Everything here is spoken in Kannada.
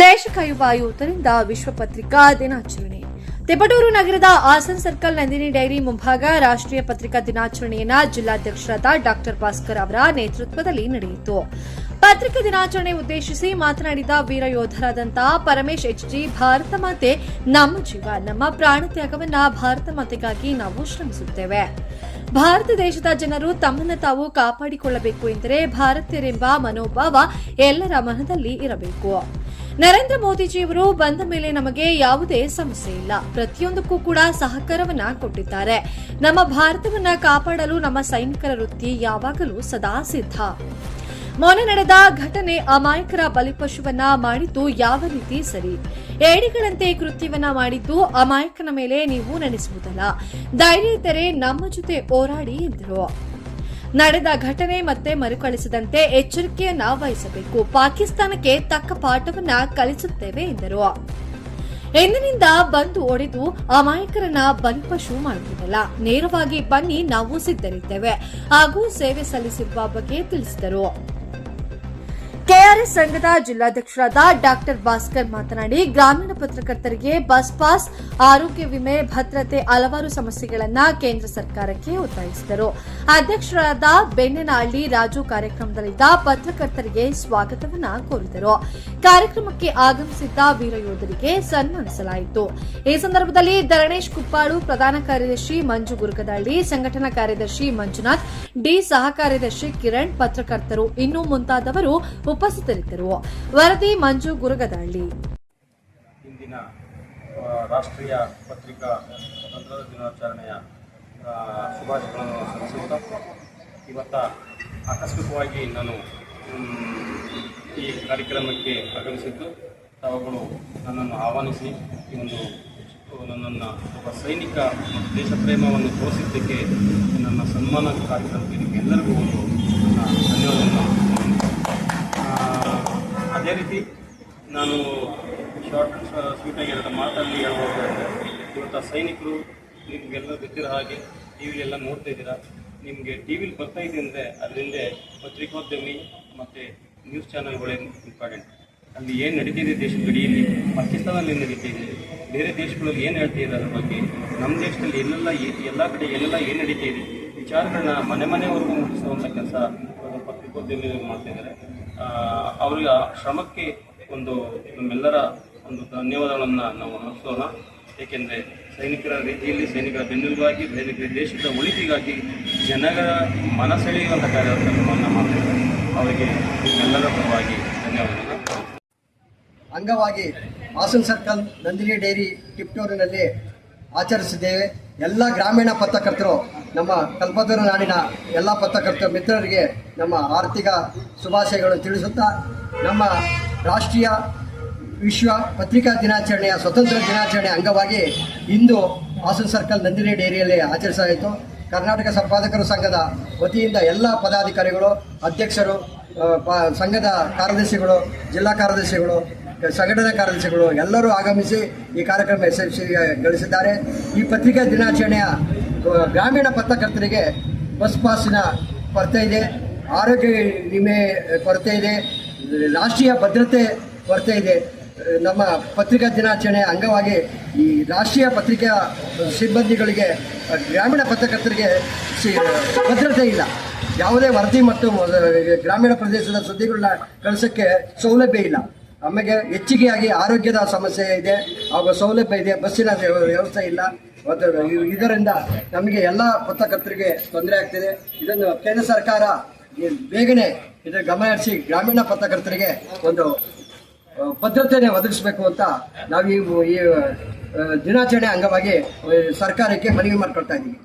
ದೇಶ ಕಾಯುವ ಯುವತರಿಂದ ವಿಶ್ವ ಪತ್ರಿಕಾ ದಿನಾಚರಣೆ. ತಿಪಟೂರು ನಗರದ ಆಸನ್ ಸರ್ಕಲ್ ನಂದಿನಿ ಡೈರಿ ಮುಂಭಾಗ ರಾಷ್ಟ್ರೀಯ ಪತ್ರಿಕಾ ದಿನಾಚರಣೆಯನ್ನ ಜಿಲ್ಲಾಧ್ಯಕ್ಷರಾದ ಡಾಕ್ಟರ್ ಭಾಸ್ಕರ್ ಅವರ ನೇತೃತ್ವದಲ್ಲಿ ನಡೆಯಿತು. ಪತ್ರಿಕಾ ದಿನಾಚರಣೆ ಉದ್ದೇಶಿಸಿ ಮಾತನಾಡಿದ ವೀರ ಯೋಧರಾದಂತಹ ಪರಮೇಶ್ ಎಚ್ಜಿ ಭಾರತ ಮಾತೆ, ನಮ್ಮ ಜೀವ, ನಮ್ಮ ಪ್ರಾಣ ತ್ಯಾಗವನ್ನ ಭಾರತ ಮಾತೆಗಾಗಿ ನಾವು ಶ್ರಮಿಸುತ್ತೇವೆ. ಭಾರತ ದೇಶದ ಜನರು ತಮ್ಮನ್ನು ತಾವು ಕಾಪಾಡಿಕೊಳ್ಳಬೇಕು ಎಂದರೆ ಭಾರತೀಯರೆಂಬ ಮನೋಭಾವ ಎಲ್ಲರ ಮನದಲ್ಲಿ ಇರಬೇಕು. ನರೇಂದ್ರ ಮೋದಿಜಿಯವರು ಬಂದ ಮೇಲೆ ನಮಗೆ ಯಾವುದೇ ಸಮಸ್ಯೆ ಇಲ್ಲ. ಪ್ರತಿಯೊಂದಕ್ಕೂ ಕೂಡ ಸಹಕಾರವನ್ನ ಕೊಟ್ಟಿದ್ದಾರೆ. ನಮ್ಮ ಭಾರತವನ್ನ ಕಾಪಾಡಲು ನಮ್ಮ ಸೈನಿಕರ ವೃತ್ತಿ ಯಾವಾಗಲೂ ಸದಾ ಸಿದ್ಧ. ಮೊನ್ನೆ ನಡೆದ ಘಟನೆ ಅಮಾಯಕರ ಬಲಿಪಶುವನ್ನ ಮಾಡಿದ್ದು ಯಾವ ರೀತಿ ಸರಿ? ಏಡಿಗಳಂತೆ ಕೃತ್ಯವನ್ನ ಮಾಡಿದ್ದು ಅಮಾಯಕನ ಮೇಲೆ ನೀವು ನೆನೆಸುವುದಲ್ಲ. ಧೈರ್ಯ ಇದ್ದರೆ ನಮ್ಮ ಜೊತೆ ಹೋರಾಡಿ ಎಂದರು. ನಡೆದ ಘಟನೆ ಮತ್ತೆ ಮರುಕಳಿಸದಂತೆ ಎಚ್ಚರಿಕೆಯನ್ನ ವಹಿಸಬೇಕು. ಪಾಕಿಸ್ತಾನಕ್ಕೆ ತಕ್ಕ ಪಾಠವನ್ನ ಕಲಿಸುತ್ತೇವೆ ಎಂದರು. ಎಂದಿನಿಂದ ಬಂದು ಒಡೆದು ಅಮಾಯಕರನ್ನ ಬಲಿಪಶು ಮಾಡುವುದಿಲ್ಲ ನೇರವಾಗಿ ಬನ್ನಿ ನಾವು ಸಿದ್ಧರಿದ್ದೇವೆ. ಹಾಗೂ ಸೇವೆ ಸಲ್ಲಿಸಿರುವ ಬಗ್ಗೆ ತಿಳಿಸಿದರು. ಕೆಆರ್ಎಸ್ ಸಂಘದ ಜಿಲ್ಲಾಧ್ಯಕ್ಷರಾದ ಡಾಕ್ಟರ್ ಭಾಸ್ಕರ್ ಮಾತನಾಡಿ, ಗ್ರಾಮೀಣ ಪತ್ರಕರ್ತರಿಗೆ ಬಸ್ ಪಾಸ್, ಆರೋಗ್ಯ ವಿಮೆ, ಭದ್ರತೆ ಹಲವಾರು ಸಮಸ್ಯೆಗಳನ್ನ ಕೇಂದ್ರ ಸರ್ಕಾರಕ್ಕೆ ಒತ್ತಾಯಿಸಿದರು. ಅಧ್ಯಕ್ಷರಾದ ಬೆಣ್ಣೆನಹಳ್ಳಿ ರಾಜು ಕಾರ್ಯಕ್ರಮದಲ್ಲಿದ್ದ ಪತ್ರಕರ್ತರಿಗೆ ಸ್ವಾಗತವನ್ನ ಕೋರಿದರು. ಕಾರ್ಯಕ್ರಮಕ್ಕೆ ಆಗಮಿಸಿದ್ದ ವೀರ ಯೋಧರಿಗೆ ಸನ್ಮಾನಿಸಲಾಯಿತು. ಈ ಸಂದರ್ಭದಲ್ಲಿ ಧರಣೇಶ್ ಕುಪ್ಪಾಳು, ಪ್ರಧಾನ ಕಾರ್ಯದರ್ಶಿ ಮಂಜು ಗುರುಗದಳ್ಳಿ ಸಂಘಟನಾ ಕಾರ್ಯದರ್ಶಿ ಮಂಜುನಾಥ್ ಡಿ ಸಹ ಕಾರ್ಯದರ್ಶಿ ಕಿರಣ್ ಪತ್ರಕರ್ತರು ಇನ್ನೂ ಮುಂತಾದವರು ಉಪಸ್ಥಿತರಿದ್ದರು. ವರದಿ ಮಂಜು ಗುರುಗದಳ್ಳಿ ಇಂದಿನ ರಾಷ್ಟ್ರೀಯ ಪತ್ರಿಕಾ ಸ್ವಾತಂತ್ರ್ಯ ದಿನಾಚರಣೆಯ ಶುಭಾಶಯಗಳನ್ನು ಸಲ್ಲಿಸುತ್ತಾ ಇವತ್ತ ಆಕಸ್ಮಿಕವಾಗಿ ನಾನು ಈ ಕಾರ್ಯಕ್ರಮಕ್ಕೆ ಆಗಮಿಸಿದ್ದು. ತಾವುಗಳು ನನ್ನನ್ನು ಆಹ್ವಾನಿಸಿ, ಈ ಒಂದು ನನ್ನನ್ನು ಒಬ್ಬ ಸೈನಿಕ ಮತ್ತು ದೇಶ ಪ್ರೇಮವನ್ನು ತೋರಿಸಿದ್ದಕ್ಕೆ ನನ್ನ ಸನ್ಮಾನ ಕಾರ್ಯಕ್ರಮಕ್ಕೆ ನಿಮಗೆಲ್ಲರಿಗೂ ಒಂದು ನನ್ನ ಧನ್ಯವಾದವನ್ನು ಅದೇ ರೀತಿ ನಾನು ಶಾರ್ಟ್ ಸ್ವೀಟಾಗಿ ಎರಡು ಮಾತಲ್ಲಿ ಹೇಳ್ಬೋದು ಇವತ್ತು ಸೈನಿಕರು ನಿಮಗೆಲ್ಲ ಗೊತ್ತಿರೋ ಹಾಗೆ ಟಿ ವಿಲೆಲ್ಲ ನೋಡ್ತಾ ಇದ್ದೀರಾ. ನಿಮಗೆ ಟಿ ವಿಲಿ ಬರ್ತಾ ಇದೆ ಅಂದರೆ ಅದರಿಂದ ಪತ್ರಿಕೋದ್ಯಮಿ ಮತ್ತು ನ್ಯೂಸ್ ಚಾನಲ್ಗಳೇ ಇಂಪಾರ್ಟೆಂಟ್ ಅಲ್ಲಿ ಏನು ನಡೀತಿದೆ ದೇಶದ ಗಡಿಯಲ್ಲಿ ಪಾಕಿಸ್ತಾನಲ್ಲಿ ಏನು ನಡೀತಿದೆ? ಬೇರೆ ದೇಶಗಳಲ್ಲಿ ಏನು ಹೇಳ್ತಾ ಅದ್ರ ಬಗ್ಗೆ? ನಮ್ಮ ದೇಶದಲ್ಲಿ ಎಲ್ಲೆಲ್ಲ ಎಲ್ಲ ಕಡೆ ಎಲ್ಲೆಲ್ಲ ಏನು ನಡೀತಾ ಇದೆ? ವಿಚಾರಗಳನ್ನ ಮನೆ ಮನೆವರೆಗೂ ಮುಟ್ಟಿಸುವಂಥ ಕೆಲಸ ಪತ್ರಿಕೋದ್ಯಮಿಗಳು ಮಾಡ್ತಾ ಇದ್ದಾರೆ. ಅವರಿಗೆ ಶ್ರಮಕ್ಕೆ ಒಂದು ನಮ್ಮೆಲ್ಲರ ಒಂದು ಧನ್ಯವಾದಗಳನ್ನು ನಾವು ಅರ್ಪಿಸೋಣ. ಏಕೆಂದರೆ ಸೈನಿಕರ ರೀತಿಯಲ್ಲಿ ಸೈನಿಕರ ಬೆನ್ನೆಲುಬಾಗಿ ಸೈನಿಕರ ದೇಶದ ಉಳಿತಿಗಾಗಿ ಜನಗಳ ಮನಸೆಳೆಯುವಂಥ ಕಾರ್ಯಕ್ರಮವನ್ನು ಮಾಡ್ತಿದ್ದಾರೆ ಅವರಿಗೆ ಎಲ್ಲರ ಪರವಾಗಿ ಧನ್ಯವಾದಗಳನ್ನು ಅಂಗವಾಗಿ ಹಾಸನ್ ಸರ್ಕಲ್ ನಂದಿನಿ ಡೈರಿ ಟಿಪ್ಟೂರಿನಲ್ಲಿ ಆಚರಿಸಿದ್ದೇವೆ. ಎಲ್ಲ ಗ್ರಾಮೀಣ ಪತ್ರಕರ್ತರು, ನಮ್ಮ ಕಲ್ಪದೂರು ನಾಡಿನ ಎಲ್ಲ ಪತ್ರಕರ್ತರು ಮಿತ್ರರಿಗೆ ನಮ್ಮ ಆರ್ಥಿಕ ಶುಭಾಶಯಗಳು ತಿಳಿಸುತ್ತಾ, ನಮ್ಮ ರಾಷ್ಟ್ರೀಯ ವಿಶ್ವ ಪತ್ರಿಕಾ ದಿನಾಚರಣೆಯ ಸ್ವತಂತ್ರ ದಿನಾಚರಣೆ ಅಂಗವಾಗಿ ಇಂದು ಹಾಸನ್ ಸರ್ಕಲ್ ನಂದಿನಿ ಡೈರಿಯಲ್ಲಿ ಆಚರಿಸಲಾಯಿತು. ಕರ್ನಾಟಕ ಸಂಪಾದಕರು ಸಂಘದ ವತಿಯಿಂದ ಎಲ್ಲ ಪದಾಧಿಕಾರಿಗಳು, ಅಧ್ಯಕ್ಷರು ಸಂಘದ ಕಾರ್ಯದರ್ಶಿಗಳು, ಜಿಲ್ಲಾ ಕಾರ್ಯದರ್ಶಿಗಳು ಸಂಘಟನಾ ಕಾರ್ಯದರ್ಶಿಗಳು ಎಲ್ಲರೂ ಆಗಮಿಸಿ ಈ ಕಾರ್ಯಕ್ರಮ ಯಶಸ್ವಿಗೊಳಿಸಿದ್ದಾರೆ ಈ ಪತ್ರಿಕಾ ದಿನಾಚರಣೆಯ ಗ್ರಾಮೀಣ ಪತ್ರಕರ್ತರಿಗೆ ಬಸ್ ಪಾಸಿನ ಕೊರತೆ ಇದೆ. ಆರೋಗ್ಯ ವಿಮೆ ಕೊರತೆ ಇದೆ. ರಾಷ್ಟ್ರೀಯ ಭದ್ರತೆ ಕೊರತೆ ಇದೆ. ನಮ್ಮ ಪತ್ರಿಕಾ ದಿನಾಚರಣೆಯ ಅಂಗವಾಗಿ ಈ ರಾಷ್ಟ್ರೀಯ ಪತ್ರಿಕಾ ಸಿಬ್ಬಂದಿಗಳಿಗೆ, ಗ್ರಾಮೀಣ ಪತ್ರಕರ್ತರಿಗೆ ಭದ್ರತೆ ಇಲ್ಲ. ಯಾವುದೇ ವರದಿ ಮತ್ತು ಗ್ರಾಮೀಣ ಪ್ರದೇಶದ ಸುದ್ದಿಗಳನ್ನ ಕಳಿಸೋಕ್ಕೆ ಸೌಲಭ್ಯ ಇಲ್ಲ. ಆಮೇಲೆ ಹೆಚ್ಚಿಗೆಯಾಗಿ ಆರೋಗ್ಯದ ಸಮಸ್ಯೆ ಇದೆ, ಹಾಗೂ ಸೌಲಭ್ಯ ಇದೆ, ಬಸ್ಸಿನ ವ್ಯ- ವ್ಯವಸ್ಥೆ ಇಲ್ಲ. ಮತ್ತು ಇದರಿಂದ ನಮಗೆ ಎಲ್ಲ ಪತ್ರಕರ್ತರಿಗೆ ತೊಂದರೆ ಆಗ್ತಿದೆ. ಇದನ್ನು ಕೇಂದ್ರ ಸರ್ಕಾರ ಬೇಗನೆ ಇದರ ಗಮನಹರಿಸಿ ಗ್ರಾಮೀಣ ಪತ್ರಕರ್ತರಿಗೆ ಒಂದು ಭದ್ರತೆಯನ್ನು ಒದಗಿಸಬೇಕು ಅಂತ ನಾವು ಈ ದಿನಾಚರಣೆ ಅಂಗವಾಗಿ ಸರ್ಕಾರಕ್ಕೆ ಮನವಿ ಮಾಡಿಕೊಡ್ತಾ ಇದ್ದೀವಿ.